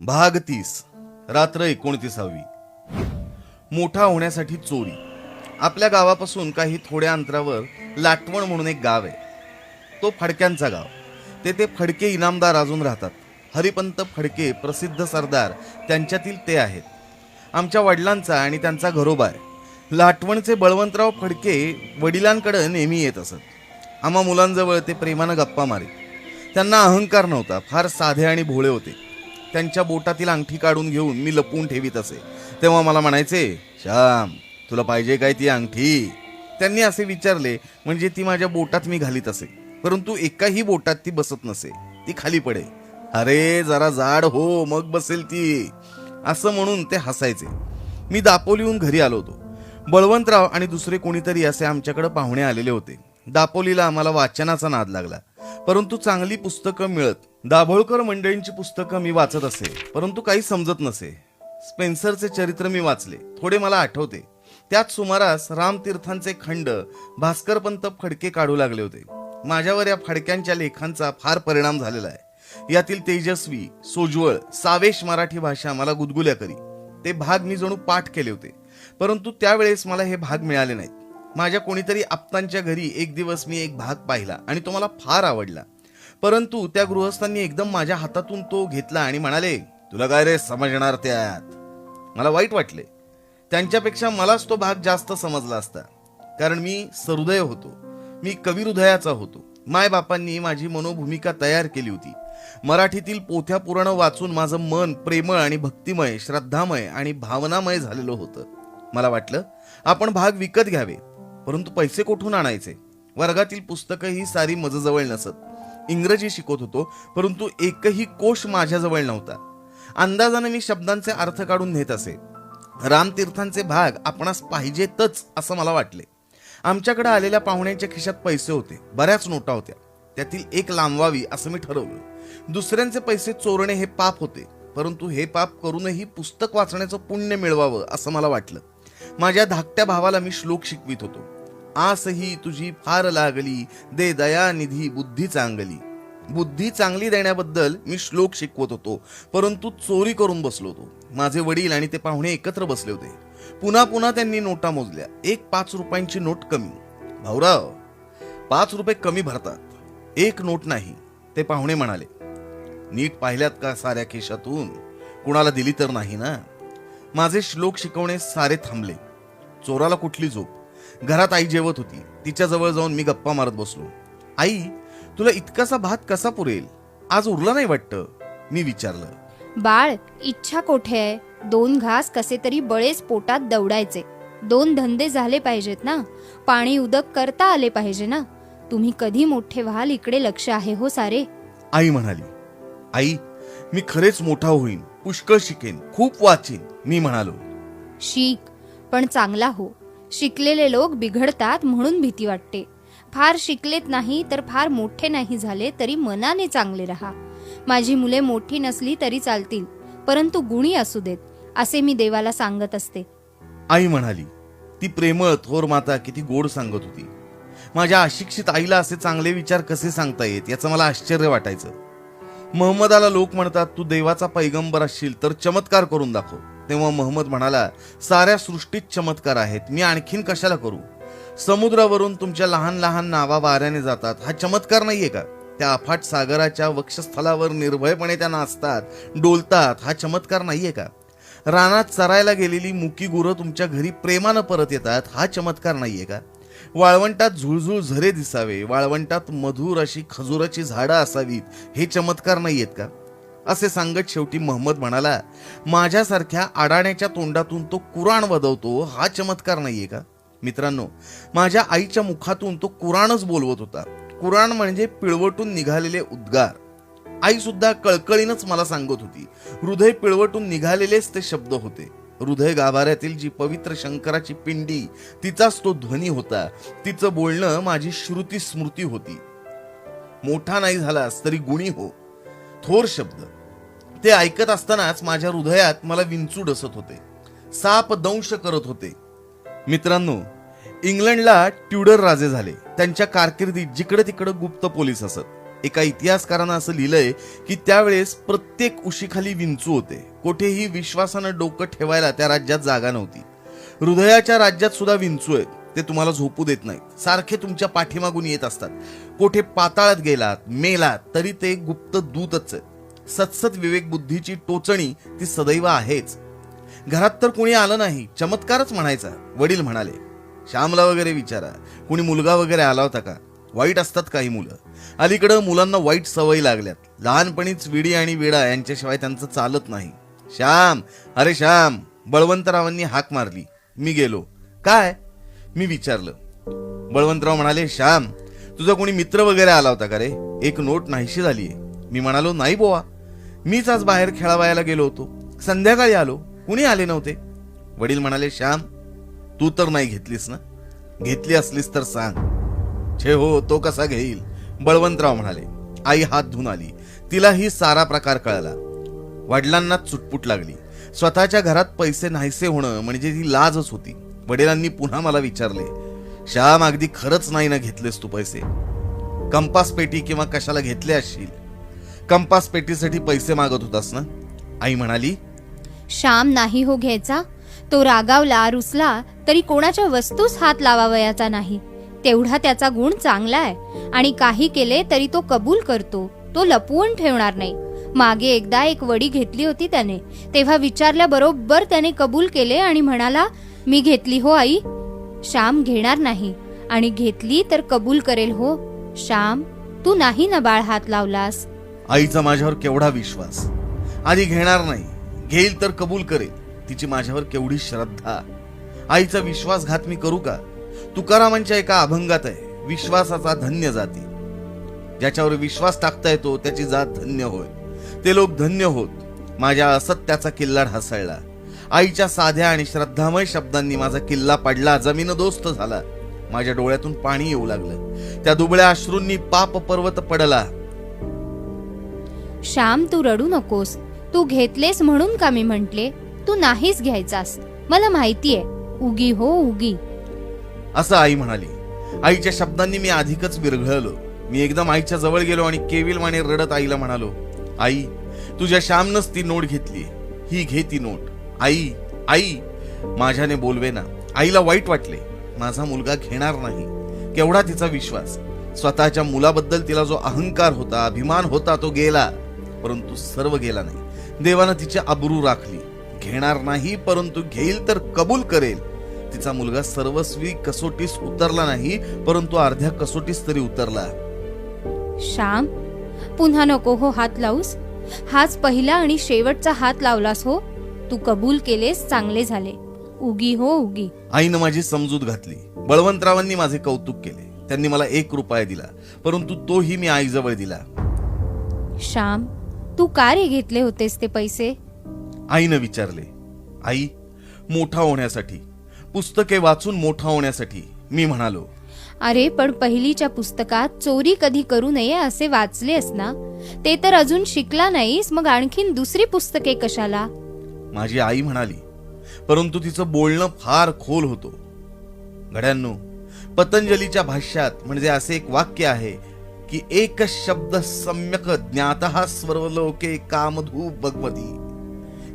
भाग तीस रात्र एकोणतीसावी. मोठा होण्यासाठी चोरी. आपल्या गावापासून काही थोड्या अंतरावर लाटवण म्हणून एक गाव आहे. तो फडक्यांचा गाव. तेथे फडके इनामदार अजून राहतात. हरिपंत फडके प्रसिद्ध सरदार त्यांच्यातील ते आहेत. आमच्या वडिलांचा आणि त्यांचा घरोबा आहे लाटवणचे बळवंतराव फडके वडिलांकडे नेहमी येत असत. आम्हा मुलांजवळ ते प्रेमानं गप्पा मारीत. त्यांना अहंकार नव्हता फार साधे आणि भोळे होते. त्यांच्या बोटातील अंगठी काढून घेऊन मी लपवून ठेवीत असे. तेव्हा मला म्हणायचे श्याम तुला पाहिजे काय ती अंगठी? त्यांनी असे विचारले म्हणजे ती माझ्या बोटात मी घालीत असे. परंतु एकाही बोटात ती बसत नसे. ती खाली पडे. अरे जरा जाड हो मग बसेल ती. असं म्हणून ते हसायचे. मी दापोलीहून घरी आलो होतो. बळवंतराव आणि दुसरे कोणीतरी असे आमच्याकडे पाहुणे आलेले होते. दापोलीला आम्हाला वाचनाचा नाद लागला. परंतु चांगली पुस्तकं मिळत. दाभोळकर मंडळींची पुस्तकं मी वाचत असे. परंतु काही समजत नसे. स्पेन्सरचे चरित्र मी वाचले. थोडे मला आठवते. त्याच सुमारास रामतीर्थांचे खंड भास्करपंत फडके काढू लागले होते. माझ्यावर या फडक्यांच्या लेखांचा फार परिणाम झालेला आहे. यातील तेजस्वी सोज्वळ सावेश मराठी भाषा मला गुदगुल्या करी. ते भाग मी जणू पाठ केले होते. परंतु त्यावेळेस मला हे भाग मिळाले नाहीत. माझ्या कोणीतरी आप्तांच्या घरी एक दिवस मी एक भाग पाहिला आणि तो मला फार आवडला. परंतु त्या गृहस्थांनी एकदम माझ्या हातातून तो घेतला आणि म्हणाले तुला काय रे समजणार त्यात? मला वाईट वाटले. त्यांच्यापेक्षा मलाच तो भाग जास्त समजला असता. कारण मी सहृदय होतो. मी कविहृदयाचा होतो. मायबापांनी माझी मनोभूमिका तयार केली होती. मराठीतील पोथ्या पुराण वाचून माझं मन प्रेमळ आणि भक्तिमय श्रद्धामय आणि भावनामय झालेलं होतं. मला वाटलं आपण भाग विकत घ्यावे. परंतु पैसे कुठून आणायचे? वर्गातील पुस्तकं ही सारी मजजवळ नसत. इंग्रजी शिकवत होतो परंतु एकही कोश माझ्याजवळ नव्हता. अंदाजाने मी शब्दांचे अर्थ काढून नेत असे. रामतीर्थांचे भाग आपणास पाहिजेतच असं मला वाटले. आमच्याकडे आलेल्या पाहुण्यांच्या खिशात पैसे होते बऱ्याच नोटा होत्या. त्यातील एक लांबवावी असं मी ठरवलं. दुसऱ्यांचे पैसे चोरणे हे पाप होते परंतु हे पाप करूनही पुस्तक वाचण्याचं पुण्य मिळवावं असं मला वाटलं. माझ्या धाकट्या भावाला मी श्लोक शिकवित होतो. आसही तुझी फार लागली. दे दया निधी बुद्धी चांगली. बुद्धी चांगली देण्याबद्दल मी श्लोक शिकवत होतो. परंतु चोरी करून बसलो होतो. माझे वडील आणि ते पाहुणे एकत्र बसले होते. पुन्हा पुन्हा त्यांनी नोटा मोजल्या. एक पाच रुपयांची नोट कमी. भाऊराव पाच रुपये कमी भरतात. एक नोट नाही. ते पाहुणे म्हणाले नीट पाहिल्यात का साऱ्या खिशातून कुणाला दिली तर नाही ना? माझे श्लोक शिकवणे सारे थांबले. चोराला कुठली झोप? घरात आई जेवत होती. तिच्या जवळ जाऊन मी गप्पा मारत बसलो. आई तुला इतकासा भात कसा पुरेल? आज उरला नाही वाटतं मी विचारलं. बाळ इच्छा कोठे आहे? दोन घास कसे तरी बळेच पोटात दौडायचे दोन धंदे झाले पाहिजेत ना? पाणी उदक करता आले पाहिजे ना? तुम्ही कधी मोठे व्हाल इकडे लक्ष आहे हो सारे. आई म्हणाली आई मी खरेच मोठा होईन पुष्कळ शिकेन खूप वाचीन मी म्हणालो. शिक पण चांगला हो. शिकलेले लोक बिघडतात म्हणून भीती वाटते. फार शिकलेत नाही तर फार मोठे नाही झाले तरी मनाने चांगले राहा. माझी मुले मोठी नसली तरी चालतील परंतु गुणी असू देत असे मी देवाला सांगत असते. आई म्हणाली ती प्रेमळ थोर माता किती गोड सांगत होती. माझ्या अशिक्षित आईला असे चांगले विचार कसे सांगता येत याचं मला आश्चर्य वाटायचं. महम्मदाला लोक म्हणतात तू देवाचा पैगंबर असशील तर चमत्कार करून दाखव. तेव्हा महम्मद म्हणाला साऱ्या सृष्टीत चमत्कार आहेत. मी आणखीन कशाला करू? समुद्रावरून तुमच्या लहान लहान नावा वाऱ्याने जातात. हा चमत्कार नाहीये का? त्या अफाट सागराच्या वक्षस्थलावर निर्भयपणे त्या नाचतात डोलतात. हा चमत्कार नाहीये का? रानात चरायला गेलेली मुकी गुरं तुमच्या घरी प्रेमानं परत येतात. हा चमत्कार नाहीये का? वाळवंटात झुळझुळ झरे दिसावे. वाळवंटात मधुर अशी खजुराची झाडं असावीत. हे चमत्कार नाहीयेत का? असे सांगत शेवटी महम्मद म्हणाला माझ्यासारख्या आडाण्याच्या तोंडातून तो कुराण वदवतो हा चमत्कार नाहीये का? मित्रांनो माझ्या आईच्या मुखातून तो कुराणच बोलवत होता. कुराण म्हणजे पिळवटून निघालेले उद्गार. आई सुद्धा कळकळीनच मला सांगत होती हृदय पिळवटून निघालेलेच ते शब्द होते. हृदय गाभाऱ्यातील जी पवित्र शंकराची पिंडी तिचाच तो ध्वनी होता. तिचं बोलणं माझी श्रुती स्मृती होती. मोठा नाही झालास तरी गुणी हो. थोर शब्द. ते ऐकत असतानाच माझ्या हृदयात मला विंचू डसत होते. साप दंश करत होते. मित्रांनो इंग्लंडला ट्युडर राजे झाले. त्यांच्या कारकिर्दीत जिकडे तिकडे गुप्त पोलीस असत. एका इतिहासकारानं असं लिहिलंय की त्यावेळेस प्रत्येक उशीखाली विंचू होते. कोठेही विश्वासानं डोकं ठेवायला त्या राज्यात जागा नव्हती. हृदयाच्या राज्यात सुद्धा विंचू आहेत. ते तुम्हाला झोपू देत नाहीत. सारखे तुमच्या पाठीमागून येत असतात. कोठे पाताळात गेलात मेलात तरी ते गुप्त दूतच आहेत. सतसत विवेक बुद्धीची टोचणी ती सदैव आहेच. घरात तर कुणी आलं नाही चमत्कारच म्हणायचा वडील म्हणाले. श्यामला वगैरे विचारा कुणी मुलगा वगैरे आला होता का? वाईट असतात काही मुलं. अलीकडं मुलांना वाईट सवयी लागल्यात. लहानपणीच विडी आणि विडा यांच्याशिवाय त्यांचं चालत नाही. श्याम अरे श्याम बळवंतरावांनी हाक मारली. मी गेलो. काय? मी विचारलं. बळवंतराव म्हणाले श्याम तुझा कोणी मित्र वगैरे आला होता का रे? एक नोट नाहीशी झालीये. मी म्हणालो नाही बोवा. मीच आज बाहेर खेळावायला गेलो होतो. संध्याकाळी आलो. कुणी आले नव्हते. वडील म्हणाले श्याम तू तर नाही घेतलीस ना? घेतली असलीस तर सांग. छे हो तो कसा घेईल? बळवंतराव म्हणाले आई हात धुवून आली. तिलाही सारा प्रकार कळला. वडिलांना चुटपुट लागली. स्वतःच्या घरात पैसे नाहीसे होणं म्हणजे ती लाजच होती. वडिलांनी पुन्हा मला विचारले श्याम अगदी खरंच नाही ना घेतलेस तू पैसे? कंपास पेटी किंवा कशाला घेतले असशील? कंपास पेटीसाठी पैसे मागत होतास ना? आई म्हणाली श्याम नाही हो घ्यायचा. तो रागावला रुसला तरी कोणाच्या वस्तूस हात लावावयाचा नाही. तेवढा त्याचा गुण चांगला आहे. आणि काही केले तरी तो कबूल करतो. तो लपवून ठेवणार नाही. मागे एकदा एक वडी घेतली होती त्याने. तेव्हा विचारल्याबरोबर त्याने कबूल केले? आणि म्हणाला मी घेतली हो आई. श्याम घेणार नाही. आणि घेतली तर कबूल करेल हो. श्याम तू नाही ना बाळ हात लावलास. आईचा माझ्यावर केवढा विश्वास? आधी घेणार नाही. घेईल तर कबूल करेल. तिची माझ्यावर केवढी श्रद्धा? आईचा विश्वासघात मी करू का? तुकारामांच्या एका अभंगात आहे विश्वासाचा धन्य जाती. ज्याच्यावर विश्वास टाकता येतो त्याची जात धन्य होय. ते लोक धन्य होत. माझ्या असत्याचा किल्ला ढासळला. आईच्या साध्या आणि श्रद्धामय शब्दांनी माझा किल्ला पडला जमीन दोस्त झाला. माझ्या डोळ्यातून पाणी येऊ लागलं. त्या दुबळ्या अश्रूंनी पाप पर्वत पडला. श्याम तू रडू नकोस. तू घेतलेस म्हणून का मी म्हंटले? तू नाहीच घ्यायचास. मला माहितीये. उगी हो उगी. असं आई म्हणाली. आईच्या शब्दांनी मी अधिकच विरघळलो. मी एकदम आईच्या जवळ गेलो आणि केविल माने रडत आईला म्हणालो आई तुझ्या श्यामनच ती नोट घेतली ही घे ती नोट. आई आई माझ्याने बोलवे ना. आईला वाईट वाटले. माझा मुलगा घेणार नाही. केवढा तिचा विश्वास? स्वतःच्या मुलाबद्दल तिला जो अहंकार होता अभिमान होता तो गेला. परंतु सर्व गेला नाही. देवानं तिची अब्रू राखली. घेणार नाही परंतु घेईल तर कबूल करेल. तिचा मुलगा सर्वस्वी कसोटीस उतरला नाही परंतु अर्ध्या कसोटीस तरी उतरला. श्याम पुन्हा नको हो हात लावूस. हाच पहिला आणि शेवटचा हात लावलास हो. तू कबूल केलेस चांगले झाले. उगी हो उगी. आईनं माझी समजूत घातली. बळवंतरावांनी माझे कौतुक केले. त्यांनी मला एक रुपया दिला परंतु तोही मी आईजवळ दिला. श्याम तू का रे घेतले होतेस ते पैसे? आईनं विचारले आई मोठा होण्यासाठी पुस्तके वाचून मोठा होण्यासाठी मी म्हणालो. अरे पण पहिलीच्या पुस्तकात चोरी कधी करू नये असे वाचलेस ना? ते तर अजून शिकला नाहीस मग आणखीन दुसरी पुस्तके कशाला? माझी आई म्हणाली परंतु तिचं बोलणं फार खोल होतो. घड्यांनो पतंजलीच्या भाष्यात म्हणजे असे एक वाक्य आहे की एक शब्द सम्यक ज्ञात स्वर्वलोके कामधू भगवती.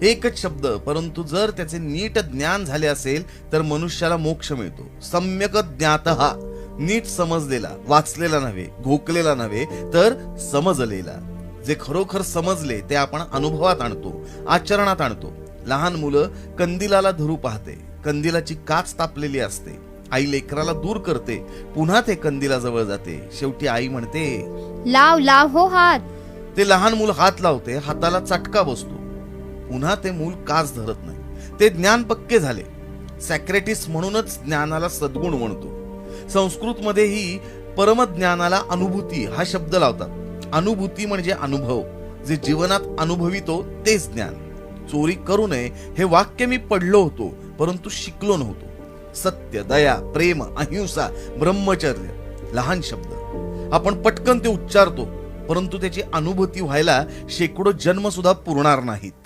एकच शब्द परंतु जर त्याचे नीट ज्ञान झाले असेल तर मनुष्याला मोक्ष मिळतो. सम्यक ज्ञात नीट समजलेला वाचलेला नव्हे घोकलेला नव्हे तर समजलेला. जे खरोखर समजले ते आपण अनुभवात आणतो आचरणात आणतो. लहान मुलं कंदिलाला धरू पाहते. कंदिलाची काच तापलेली असते. आई लेकराला दूर करते पुन्हा ते कंदिला जवळ जाते. शेवटी आई म्हणते लाव लाव हो हात. ते लहान मूल हात लावते हाताला चटका बसतो. पुन्हा ते मूल काच धरत नाही. ते ज्ञान पक्के झाले. सॅक्रेटिस म्हणूनच ज्ञानाला सद्गुण म्हणतो. संस्कृत मध्येही परमज्ञानाला अनुभूती हा शब्द लावतात. अनुभूती म्हणजे अनुभव. जे जीवनात अनुभवितो तेच ज्ञान. चोरी करू नये हे वाक्य मी पडलो होतो परंतु शिकलो नव्हतो. सत्य दया प्रेम अहिंसा ब्रह्मचर्य लहान शब्द. आपण पटकन ते उच्चारतो परंतु त्याची अनुभूती व्हायला शेकडो जन्म सुद्धा पुरणार नाहीत.